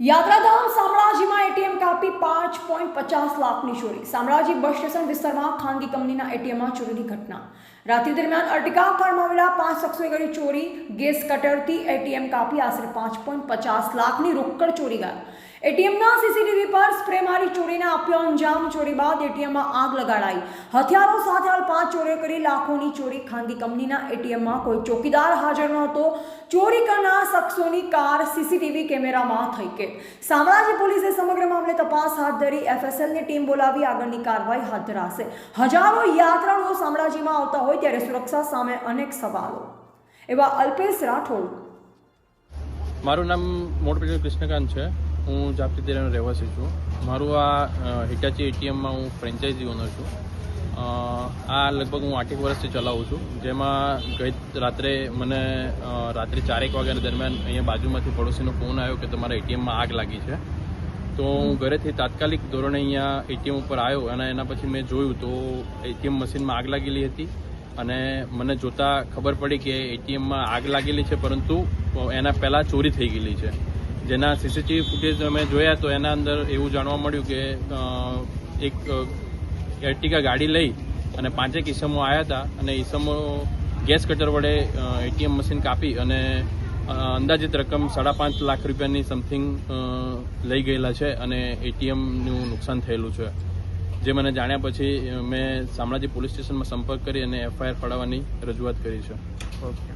યાત્રાધામ શામળાજીમાં એટીએમ કાપી પાંચ પોઈન્ટ પચાસ લાખની ચોરી. શામળાજી બસ સ્ટેશન વિસ્તારમાં ખાનગી કંપનીના એટીએમમાં ચોરીની ઘટના. રાત્રિ દરમિયાન અર્ટિકા ફરમાવેલા પાંચ શખ્સોએ કરી ચોરી. ગેસ કટરથી એટીએમ કાપી આશરે પાંચ પોઈન્ટ પચાસ લાખની રોકડ ચોરી ગયા એટીએમના સીસીટીવી પર સ્પ્રે મારી ચોરીને આપ્યો અંજામ. ચોરી બાદ એટીએમમાં આગ લગાડાઈ. હથિયારો સાથે હાલ પાંચ ચોરીઓ કરી લાખોની ચોરી ખાનગી કંપનીના એટીએમમાં કોઈ ચોકીદાર હાજર નહોતો. ચોરી કરનાર શખ્સોની કાર સીસીટીવી કેમેરામાં થઈ કે. શામળાજી પોલીસે સમગ્ર મામલે તપાસ હાથ ધરી. એફએસએલની ટીમ બોલાવી આગળની કાર્યવાહી હાથ ધરાશે. હજારો યાત્રાળુઓ શામળાજીમાં આવતા હોય ત્યારે સુરક્ષા સામે અનેક સવાલો. એવા અલ્પેશ રાઠોડ. મારું નામ મોટપેટ કૃષ્ણકાંત છે. હું જાપતી દેરાનો રહેવાસી છું. મારું આ હિટાચી એટીએમમાં હું ફ્રેન્ચાઇઝી ઓનર છું. આ લગભગ હું આઠેક વર્ષથી ચલાવું છું. જેમાં ગઈ રાત્રે મને રાત્રે ચારેક વાગ્યાના દરમિયાન અહીંયા બાજુમાંથી પડોશીનો ફોન આવ્યો કે તમારા એટીએમમાં આગ લાગી છે. તો હું ઘરેથી તાત્કાલિક ધોરણે અહીંયા એટીએમ ઉપર આવ્યો અને એના પછી મેં જોયું તો એટીએમ મશીનમાં આગ લાગેલી હતી અને મને જોતા ખબર પડી કે એટીએમમાં આગ લાગેલી છે, પરંતુ એના પહેલાં ચોરી થઈ ગયેલી છે. જેના સીસીટીવી ફૂટેજ અમે જોયા તો એના અંદર એવું જાણવા મળ્યું કે એક એર્ટિકા ગાડી લઈ અને પાંચેક ઈસમો આવ્યા હતા અને ઈસમો ગેસ કટર વડે એટીએમ મશીન કાપી અને અંદાજિત રકમ સાડા પાંચ લાખ રૂપિયાની સમથિંગ લઈ ગયેલા છે અને એટીએમનું નુકસાન થયેલું છે. જે મને જાણ્યા પછી મેં શામળાજી પોલીસ સ્ટેશનમાં સંપર્ક કરી અને એફઆઈઆર ફાળવવાની રજૂઆત કરી છે. ઓકે.